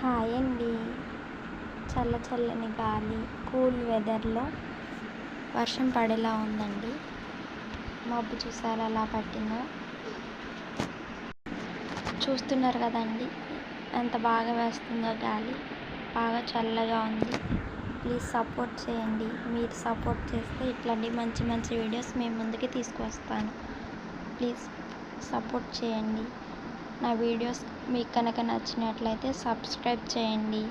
Hi అండి చల్ల చల్లని గాలి కూల్ వెదర్లో వర్షం పడేలా ఉందండి. మబ్బు చూసారు ఎలా పట్టిందో? చూస్తున్నారు కదండి. ఎంత బాగా వేస్తుందో గాలి. బాగా చల్లగా ఉంది. ప్లీజ్ సపోర్ట్ చేయండి. మీరు సపోర్ట్ చేస్తే ఇట్లాంటి మంచి మంచి వీడియోస్ మేము ముందుకి తీసుకొస్తాను ప్లీజ్ సపోర్ట్ చేయండి. నా వీడియోస్ మీకు కనుక నచ్చినట్లయితే సబ్స్క్రైబ్ చేయండి.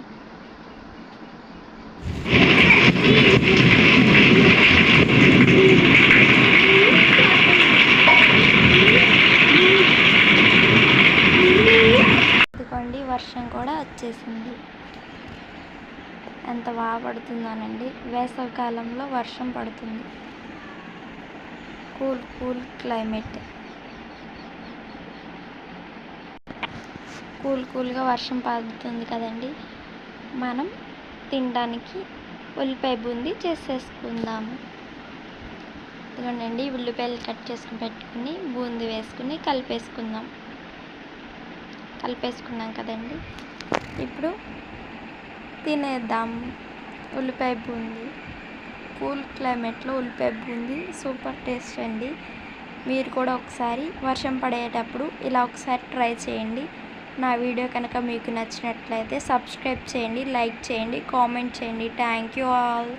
ఇదిగోండి వర్షం కూడా వచ్చేసింది. ఎంత బాగా పడుతుందోనండి. వేసవికాలంలో వర్షం పడుతుంది. Cool cool climate. కూల్ కూల్గా వర్షం పడుతుంది కదండి. మనం తినడానికి ఉల్లిపాయ బూందీ చేసేసుకుందాము. ఇదిగోండి ఉల్లిపాయలు కట్ చేసుకుని పెట్టుకుని బూందీ వేసుకుని కలిపేసుకుందాం. కలిపేసుకున్నాం కదండి. ఇప్పుడు తినేద్దాం ఉల్లిపాయ బూందీ. కూల్ క్లైమేట్లో ఉల్లిపాయ బూందీ సూపర్ టేస్ట్ అండి. మీరు కూడా ఒకసారి వర్షం పడేటప్పుడు ఇలా ఒకసారి ట్రై చేయండి. నా వీడియో కనుక మీకు నచ్చినట్లయితే సబ్స్క్రైబ్ చేయండి లైక్ చేయండి కామెంట్ చేయండి. Thank you all